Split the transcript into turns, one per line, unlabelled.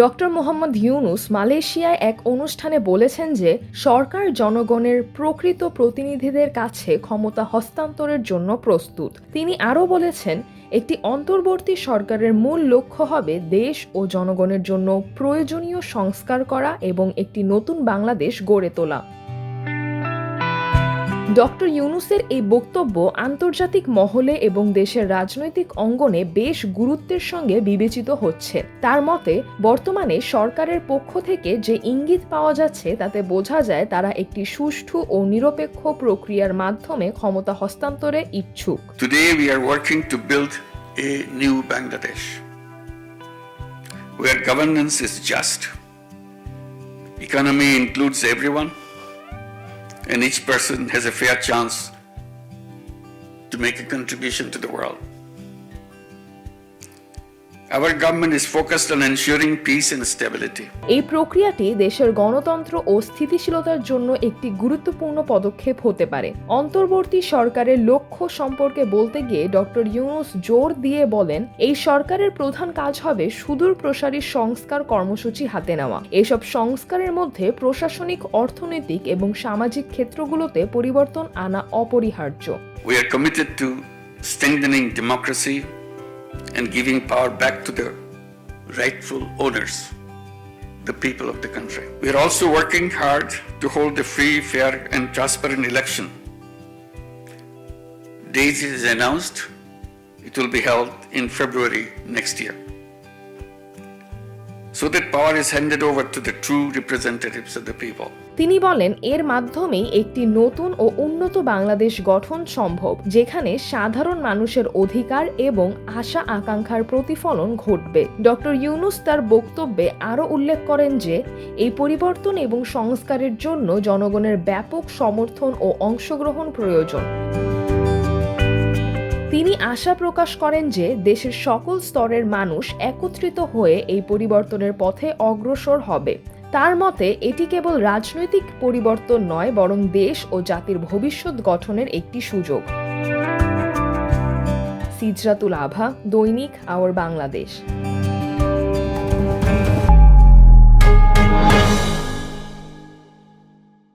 Doctor Mohammad Yunus মালয়েশিয়ায় এক অনুষ্ঠানে বলেছেন যে সরকার জনগণের প্রকৃত প্রতিনিধিদের কাছে ক্ষমতা হস্তান্তরের জন্য প্রস্তুত। তিনি আরও বলেছেন, একটি অন্তর্বর্তী সরকারের মূল লক্ষ্য হবে দেশ ও জনগণের জন্য প্রয়োজনীয় সংস্কার করা এবং একটি নতুন বাংলাদেশ গড়ে তোলা। ডক্টর ইউনুসের এই বক্তব্য আন্তর্জাতিক মহলে এবং দেশের রাজনৈতিক অঙ্গনে বেশ গুরুত্বের সঙ্গে বিবেচিত হচ্ছে। তার মতে, বর্তমানে সরকারের পক্ষ থেকে যে ইঙ্গিত পাওয়া যাচ্ছে, তাতে বোঝা যায় তারা একটি সুষ্ঠু ও নিরপেক্ষ প্রক্রিয়ার মাধ্যমে ক্ষমতা হস্তান্তরে ইচ্ছুক।
Where governance is just. Economy includes everyone. And each person has a fair chance to make a contribution to the world. Our government is focused on ensuring peace and stability.
এই প্রক্রিয়াটি দেশের গণতন্ত্র ও স্থিতিশীলতার জন্য একটি গুরুত্বপূর্ণ পদক্ষেপ হতে পারে। অন্তর্বর্তী সরকারের লক্ষ্য সম্পর্কে বলতে গিয়ে ডক্টর ইউনুস জোর দিয়ে বলেন এই সরকারের প্রধান কাজ হবে সুদূর প্রসারী সংস্কার কর্মসূচি হাতে নেওয়া। এসব সংস্কারের মধ্যে প্রশাসনিক অর্থনৈতিক এবং সামাজিক ক্ষেত্রগুলোতে পরিবর্তন আনা অপরিহার্য।
We are committed to strengthening democracy and giving power back to the rightful owners, the people of the country. We are also working hard to hold a free, fair, and transparent election. Date is announced, it will be held in February next year. So that power is handed over to the true representatives of the people.
তিনি বলেন, এর মাধ্যমেই একটি নতুন ও উন্নত বাংলাদেশ গঠন সম্ভব, যেখানে সাধারণ মানুষের অধিকার এবং আশা আকাঙ্ক্ষার প্রতিফলন ঘটবে। ডক্টর ইউনুস তার বক্তব্যে আরও উল্লেখ করেন যে, এই পরিবর্তন এবং সংস্কারের জন্য জনগণের ব্যাপক সমর্থন ও অংশগ্রহণ প্রয়োজন। তিনি আশা প্রকাশ করেন যে দেশের সকল স্তরের মানুষ একত্রিত হয়ে এই পরিবর্তনের পথে অগ্রসর হবে। তার মতে, এটি কেবল রাজনৈতিক পরিবর্তন নয়, বরং দেশ ও জাতির ভবিষ্যৎ গঠনের একটি সুযোগ। সিজরাতুল আভা, দৈনিক, আওয়ার বাংলাদেশ।